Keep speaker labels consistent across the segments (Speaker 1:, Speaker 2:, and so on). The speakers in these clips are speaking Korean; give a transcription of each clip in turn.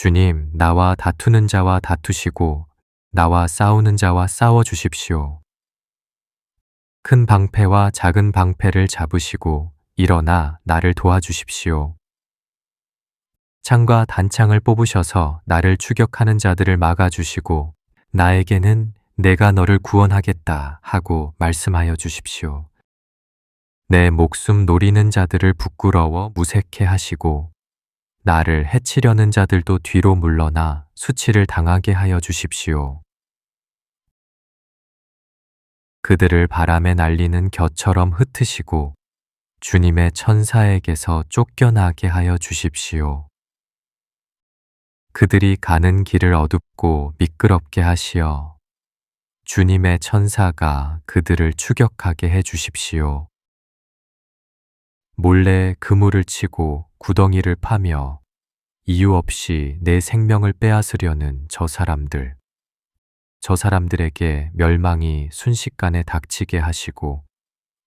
Speaker 1: 주님, 나와 다투는 자와 다투시고 나와 싸우는 자와 싸워 주십시오. 큰 방패와 작은 방패를 잡으시고 일어나 나를 도와주십시오. 창과 단창을 뽑으셔서 나를 추격하는 자들을 막아주시고 나에게는 내가 너를 구원하겠다 하고 말씀하여 주십시오. 내 목숨 노리는 자들을 부끄러워 무색해 하시고 나를 해치려는 자들도 뒤로 물러나 수치를 당하게 하여 주십시오. 그들을 바람에 날리는 겨처럼 흩으시고 주님의 천사에게서 쫓겨나게 하여 주십시오. 그들이 가는 길을 어둡고 미끄럽게 하시어 주님의 천사가 그들을 추격하게 해 주십시오. 몰래 그물을 치고 구덩이를 파며 이유 없이 내 생명을 빼앗으려는 저 사람들. 저 사람들에게 멸망이 순식간에 닥치게 하시고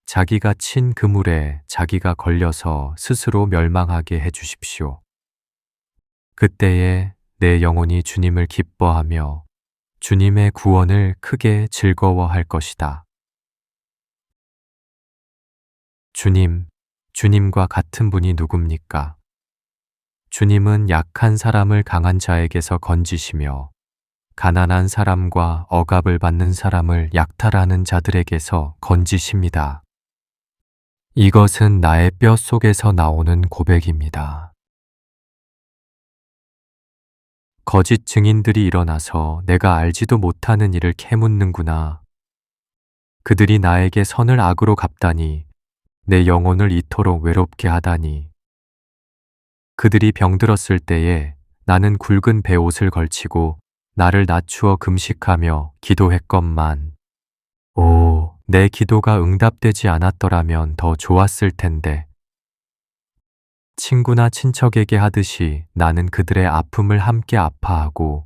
Speaker 1: 자기가 친 그물에 자기가 걸려서 스스로 멸망하게 해 주십시오. 그때에 내 영혼이 주님을 기뻐하며 주님의 구원을 크게 즐거워할 것이다. 주님, 주님과 같은 분이 누굽니까? 주님은 약한 사람을 강한 자에게서 건지시며 가난한 사람과 억압을 받는 사람을 약탈하는 자들에게서 건지십니다. 이것은 나의 뼈 속에서 나오는 고백입니다. 거짓 증인들이 일어나서 내가 알지도 못하는 일을 캐묻는구나. 그들이 나에게 선을 악으로 갚다니 내 영혼을 이토록 외롭게 하다니. 그들이 병들었을 때에 나는 굵은 베옷을 걸치고 나를 낮추어 금식하며 기도했건만. 오, 내 기도가 응답되지 않았더라면 더 좋았을 텐데. 친구나 친척에게 하듯이 나는 그들의 아픔을 함께 아파하고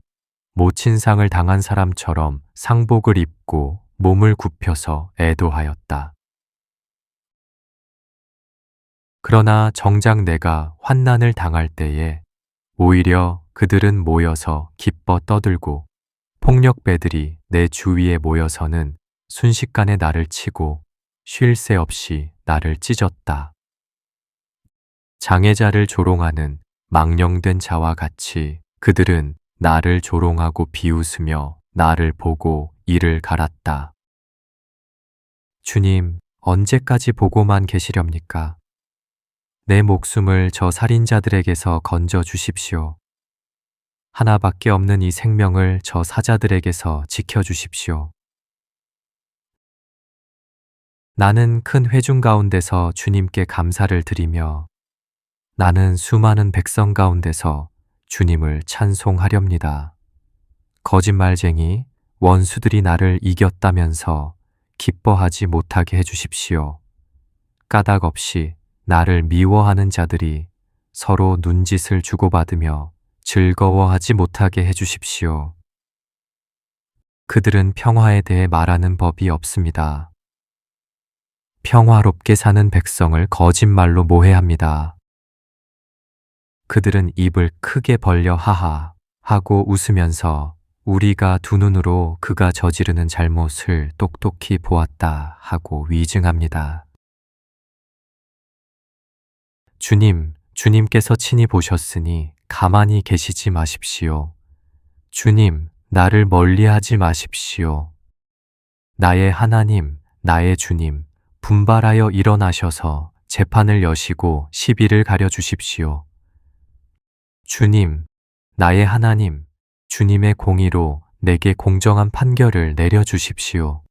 Speaker 1: 모친상을 당한 사람처럼 상복을 입고 몸을 굽혀서 애도하였다. 그러나 정작 내가 환난을 당할 때에 오히려 그들은 모여서 기뻐 떠들고 폭력배들이 내 주위에 모여서는 순식간에 나를 치고 쉴 새 없이 나를 찢었다. 장애자를 조롱하는 망령된 자와 같이 그들은 나를 조롱하고 비웃으며 나를 보고 이를 갈았다. 주님, 언제까지 보고만 계시렵니까? 내 목숨을 저 살인자들에게서 건져 주십시오. 하나밖에 없는 이 생명을 저 사자들에게서 지켜 주십시오. 나는 큰 회중 가운데서 주님께 감사를 드리며 나는 수많은 백성 가운데서 주님을 찬송하렵니다. 거짓말쟁이 원수들이 나를 이겼다면서 기뻐하지 못하게 해주십시오. 까닭 없이 나를 미워하는 자들이 서로 눈짓을 주고받으며 즐거워하지 못하게 해주십시오. 그들은 평화에 대해 말하는 법이 없습니다. 평화롭게 사는 백성을 거짓말로 모해합니다. 그들은 입을 크게 벌려 하하 하고 웃으면서 우리가 두 눈으로 그가 저지르는 잘못을 똑똑히 보았다 하고 위증합니다. 주님, 주님께서 친히 보셨으니 가만히 계시지 마십시오. 주님, 나를 멀리 하지 마십시오. 나의 하나님, 나의 주님, 분발하여 일어나셔서 재판을 여시고 시비를 가려 주십시오. 주님, 나의 하나님, 주님의 공의로 내게 공정한 판결을 내려 주십시오.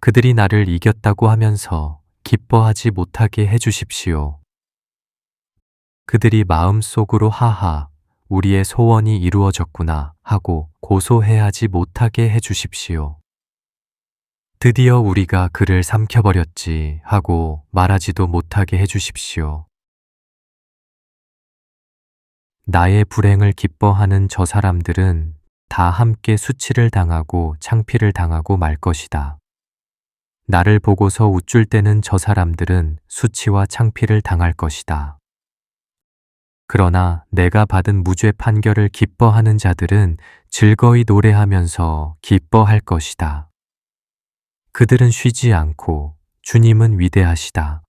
Speaker 1: 그들이 나를 이겼다고 하면서 기뻐하지 못하게 해 주십시오. 그들이 마음속으로 하하, 우리의 소원이 이루어졌구나 하고 고소해하지 못하게 해 주십시오. 드디어 우리가 그를 삼켜버렸지 하고 말하지도 못하게 해 주십시오. 나의 불행을 기뻐하는 저 사람들은 다 함께 수치를 당하고 창피를 당하고 말 것이다. 나를 보고서 우쭐 때는 저 사람들은 수치와 창피를 당할 것이다. 그러나 내가 받은 무죄 판결을 기뻐하는 자들은 즐거이 노래하면서 기뻐할 것이다. 그들은 쉬지 않고 주님은 위대하시다.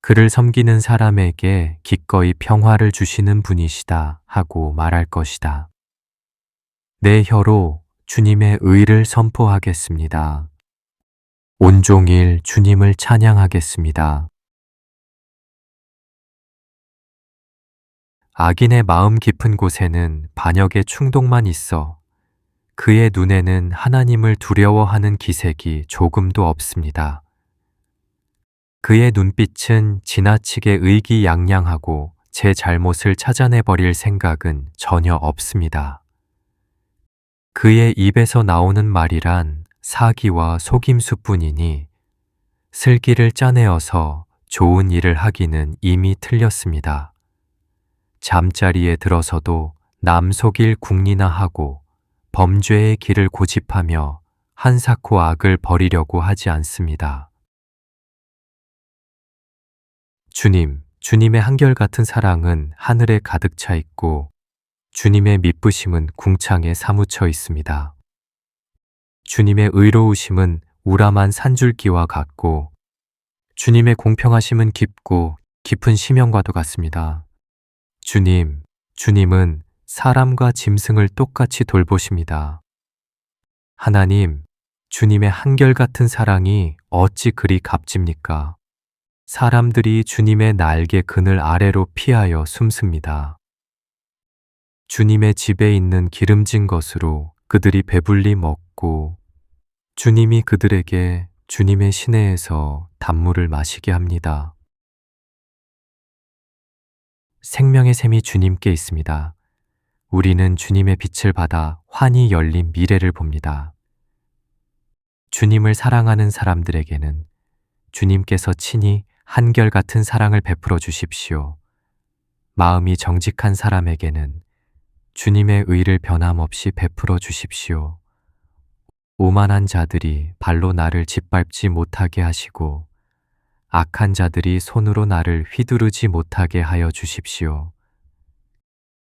Speaker 1: 그를 섬기는 사람에게 기꺼이 평화를 주시는 분이시다 하고 말할 것이다. 내 혀로 주님의 의를 선포하겠습니다. 온종일 주님을 찬양하겠습니다. 악인의 마음 깊은 곳에는 반역의 충동만 있어 그의 눈에는 하나님을 두려워하는 기색이 조금도 없습니다. 그의 눈빛은 지나치게 의기양양하고 제 잘못을 찾아내 버릴 생각은 전혀 없습니다. 그의 입에서 나오는 말이란 사기와 속임수뿐이니 슬기를 짜내어서 좋은 일을 하기는 이미 틀렸습니다. 잠자리에 들어서도 남 속일 궁리나 하고 범죄의 길을 고집하며 한사코 악을 버리려고 하지 않습니다. 주님, 주님의 한결같은 사랑은 하늘에 가득 차 있고 주님의 미쁘심은 궁창에 사무쳐 있습니다. 주님의 의로우심은 우람한 산줄기와 같고 주님의 공평하심은 깊고 깊은 심연과도 같습니다. 주님, 주님은 사람과 짐승을 똑같이 돌보십니다. 하나님, 주님의 한결같은 사랑이 어찌 그리 값집니까? 사람들이 주님의 날개 그늘 아래로 피하여 숨습니다. 주님의 집에 있는 기름진 것으로 그들이 배불리 먹고 주님이 그들에게 주님의 시내에서 단물을 마시게 합니다. 생명의 샘이 주님께 있습니다. 우리는 주님의 빛을 받아 환히 열린 미래를 봅니다. 주님을 사랑하는 사람들에게는 주님께서 친히 한결같은 사랑을 베풀어 주십시오. 마음이 정직한 사람에게는 주님의 의를 변함없이 베풀어 주십시오. 오만한 자들이 발로 나를 짓밟지 못하게 하시고 악한 자들이 손으로 나를 휘두르지 못하게 하여 주십시오.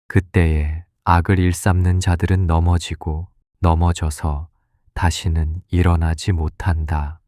Speaker 1: 그때에 악을 일삼는 자들은 넘어지고 넘어져서 다시는 일어나지 못한다.